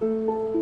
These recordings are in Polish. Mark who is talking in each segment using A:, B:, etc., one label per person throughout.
A: Thank you.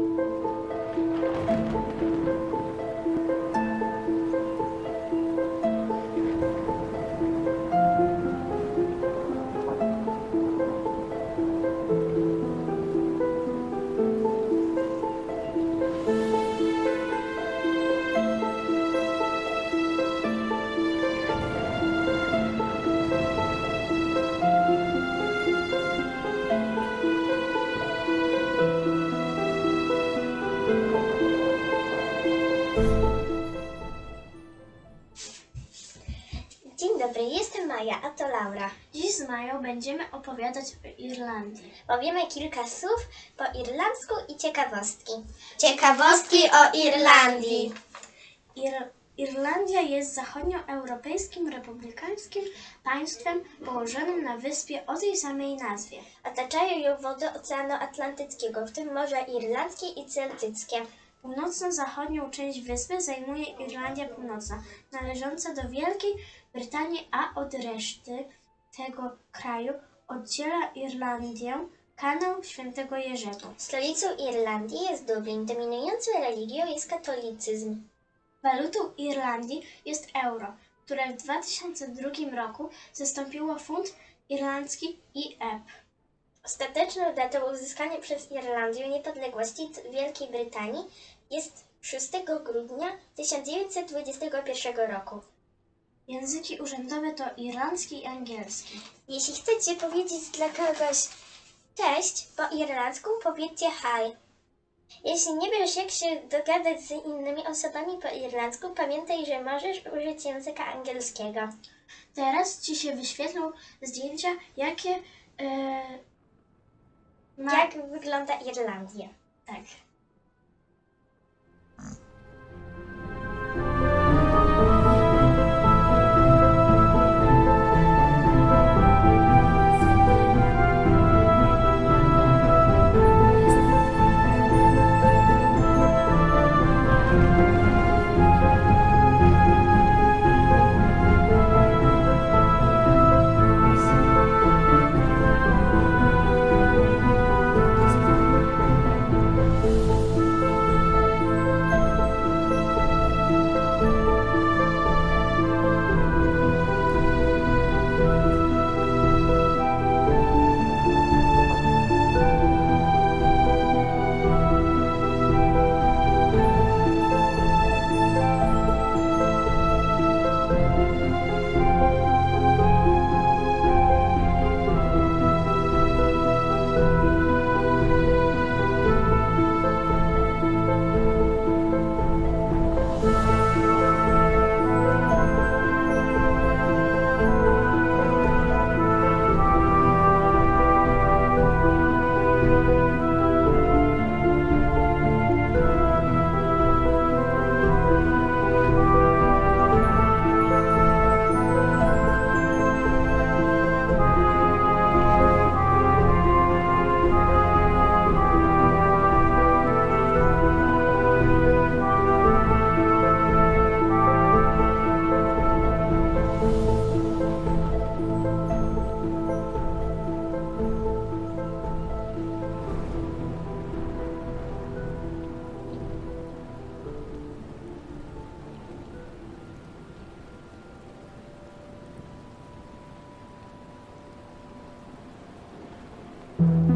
A: Dzień dobry, jestem Maja, a to Laura.
B: Dziś z Mają będziemy opowiadać o Irlandii.
A: Powiemy kilka słów po irlandzku i ciekawostki. Ciekawostki o Irlandii.
B: Ir- Irlandia jest zachodnioeuropejskim republikańskim państwem położonym na wyspie o tej samej nazwie.
A: Otaczają ją wody Oceanu Atlantyckiego, w tym Morza Irlandzkie i Celtyckie.
B: Północno-zachodnią część wyspy zajmuje Irlandia Północna, należąca do Wielkiej Brytanii, a od reszty tego kraju oddziela Irlandię kanał Świętego Jerzego.
A: Stolicą Irlandii jest Dublin. Dominującą religią jest katolicyzm.
B: Walutą Irlandii jest euro, które w 2002 roku zastąpiło funt irlandzki i EP.
A: Ostateczną datą uzyskania przez Irlandię niepodległości Wielkiej Brytanii jest 6 grudnia 1921 roku.
B: Języki urzędowe to irlandzki i angielski.
A: Jeśli chcecie powiedzieć dla kogoś cześć po irlandzku, powiedzcie hi. Jeśli nie wiesz, jak się dogadać z innymi osobami po irlandzku, pamiętaj, że możesz użyć języka angielskiego.
B: Teraz ci się wyświetlą zdjęcia, jakie e, ma...
A: Jak wygląda Irlandia?
B: Tak. Thank you.